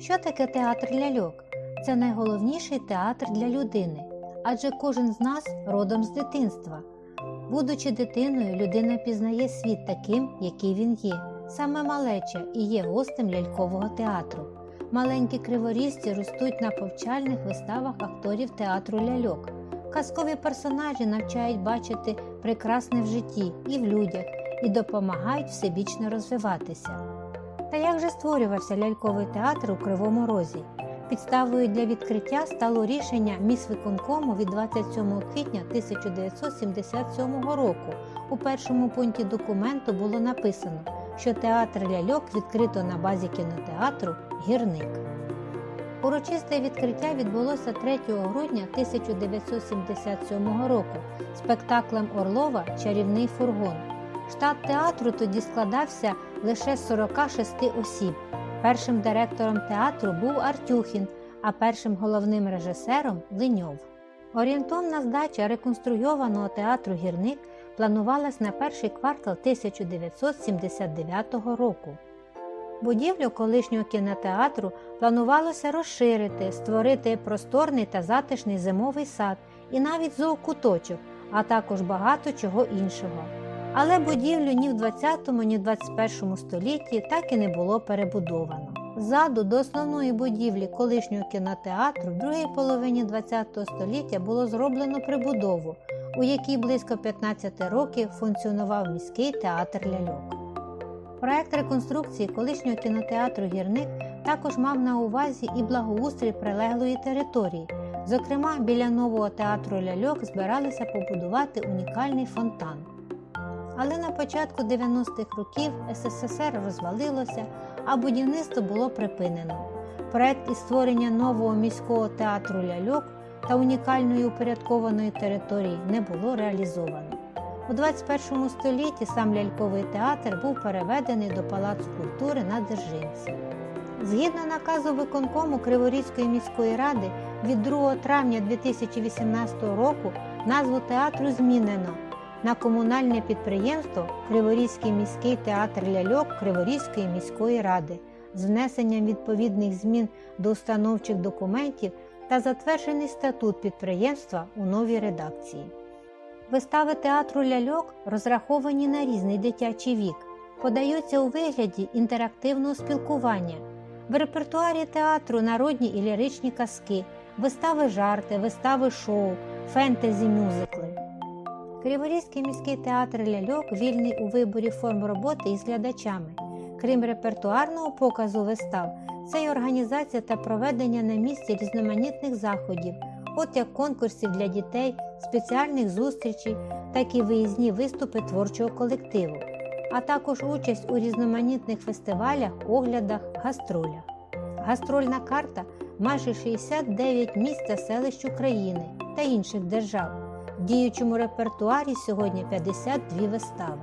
Що таке театр ляльок? Це найголовніший театр для людини, адже кожен з нас родом з дитинства. Будучи дитиною, людина пізнає світ таким, який він є. Саме малеча і є гостем лялькового театру. Маленькі криворізці ростуть на повчальних виставах акторів театру ляльок. Казкові персонажі навчають бачити прекрасне в житті і в людях і допомагають всебічно розвиватися. Та як же створювався ляльковий театр у Кривому Розі? Підставою для відкриття стало рішення міськвиконкому від 27 квітня 1977 року. У першому пункті документу було написано, що театр ляльок відкрито на базі кінотеатру Гірник. Урочисте відкриття відбулося 3 грудня 1977 року спектаклем Орлова Чарівний фургон. Штат театру тоді складався лише з 46 осіб. Першим директором театру був Артюхін, а першим головним режисером Линьов. Орієнтовна здача реконструйованого театру Гірник планувалась на перший квартал 1979 року. Будівлю колишнього кінотеатру планувалося розширити, створити просторний та затишний зимовий сад і навіть зоокуточок, а також багато чого іншого. Але будівлю ні в 20, ні в 21 столітті так і не було перебудовано. Ззаду до основної будівлі колишнього кінотеатру в другій половині ХХ століття було зроблено прибудову, у якій близько 15 років функціонував міський театр ляльок. Проект реконструкції колишнього кінотеатру Гірник також мав на увазі і благоустрій прилеглої території. Зокрема, біля нового театру ляльок збиралися побудувати унікальний фонтан. Але на початку 90-х років СССР розвалилося, а будівництво було припинено. Проект із створення нового міського театру ляльок та унікальної упорядкованої території не було реалізовано. У 21 столітті сам ляльковий театр був переведений до Палацу культури на Держинці. Згідно наказу виконкому Криворізької міської ради від 2 травня 2018 року назву театру змінено на комунальне підприємство Криворізький міський театр ляльок Криворізької міської ради з внесенням відповідних змін до установчих документів та затверджений статут підприємства у новій редакції. Вистави театру ляльок розраховані на різний дитячий вік, подаються у вигляді інтерактивного спілкування. В репертуарі театру народні і ліричні казки, вистави жарти, вистави шоу, фентезі мюзикли. Криворізький міський театр ляльок вільний у виборі форм роботи із глядачами. Крім репертуарного показу вистав, це й організація та проведення на місці різноманітних заходів, от як конкурсів для дітей, спеціальних зустрічей, так і виїзні виступи творчого колективу, а також участь у різноманітних фестивалях, оглядах, гастролях. Гастрольна карта майже 69 місць та селищ України та інших держав. В діючому репертуарі сьогодні 52 вистави.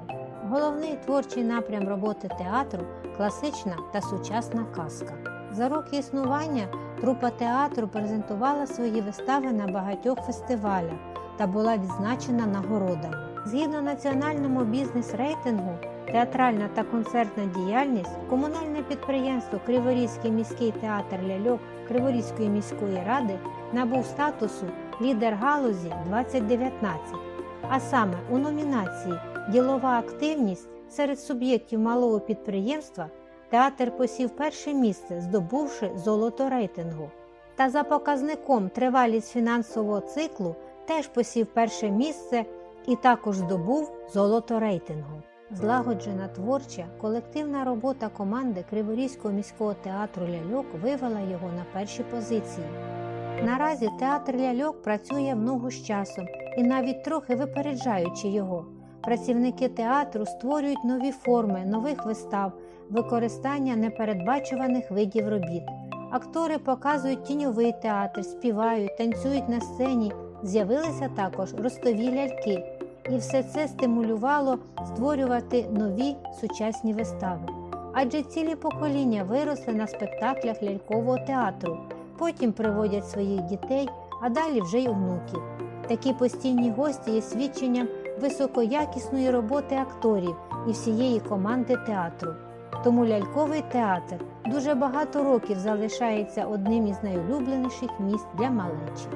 Головний творчий напрям роботи театру класична та сучасна казка. За роки існування трупа театру презентувала свої вистави на багатьох фестивалях та була відзначена нагородами. Згідно національному бізнес-рейтингу, театральна та концертна діяльність комунальне підприємство Криворізький міський театр ляльок Криворізької міської ради набув статусу лідер галузі 2019, а саме у номінації Ділова активність серед суб'єктів малого підприємства театр посів перше місце, здобувши золото рейтингу. Та за показником тривалість фінансового циклу теж посів перше місце і також здобув золото рейтингу. Злагоджена творча колективна робота команди Криворізького міського театру ляльок вивела його на перші позиції. Наразі театр ляльок працює в ногу з часом і навіть трохи випереджаючи його. Працівники театру створюють нові форми нових вистав, використання непередбачуваних видів робіт. Актори показують тіньовий театр, співають, танцюють на сцені. З'явилися також ростові ляльки, і все це стимулювало створювати нові сучасні вистави. Адже цілі покоління виросли на спектаклях лялькового театру, потім приводять своїх дітей, а далі вже й онуків. Такі постійні гості є свідченням високоякісної роботи акторів і всієї команди театру. Тому ляльковий театр дуже багато років залишається одним із найулюбленіших місць для малечі.